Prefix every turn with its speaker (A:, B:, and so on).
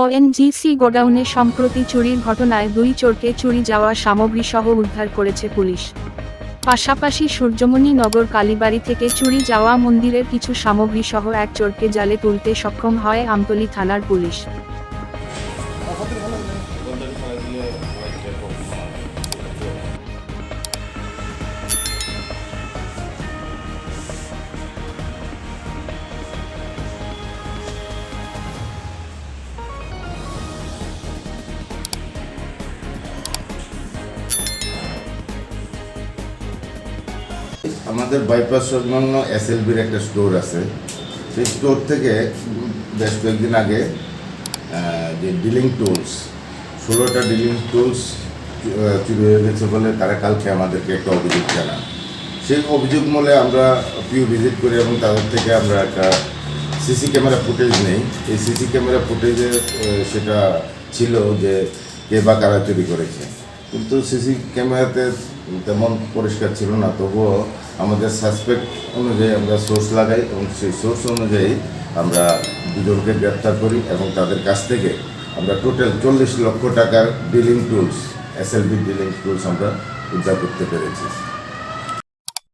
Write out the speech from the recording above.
A: ONGC গোডাউনে সম্প্রতি চুরির ঘটনায় দুই চোরকে চুরি যাওয়া সামগ্রী সহ উদ্ধার করেছে পুলিশ। পাশাপাশি সূর্যমণি নগর কালীবাড়ি থেকে চুরি যাওয়া মন্দিরের কিছু সামগ্রী সহ এক চোরকে জালে তুলতে সক্ষম হয় আমতলি থানার পুলিশ।
B: আমাদের বাইপাস সংলগ্ন এসএলবির একটা স্টোর আছে। সেই স্টোর থেকে বেশ কয়েকদিন আগে যে ডিলিং টুলস ষোলোটা ডিলিং টুলস চুরি হয়ে গেছে বলে তারা কালকে আমাদেরকে একটা অভিযোগ জানান। সেই অভিযোগ মূলে আমরা পিউ ভিজিট করি এবং তাদের থেকে আমরা একটা সিসি ক্যামেরা ফুটেজ নেই। এই সিসি ক্যামেরা ফুটেজে সেটা ছিল যে কে বা কারা চুরি করেছে। কিন্তু সিসি ক্যামেরাতে তেমন পরিষ্কার ছিল না। তবুও আমাদের সাসপেক্ট অনুযায়ী আমরা সোর্স লাগাই এবং সেই সোর্স অনুযায়ী আমরা দুজনকে গ্রেপ্তার করি এবং তাদের কাছ থেকে আমরা টোটাল চল্লিশ লক্ষ টাকার drilling tools S L B drilling tools আমরা উদ্ধার করতে পেরেছি।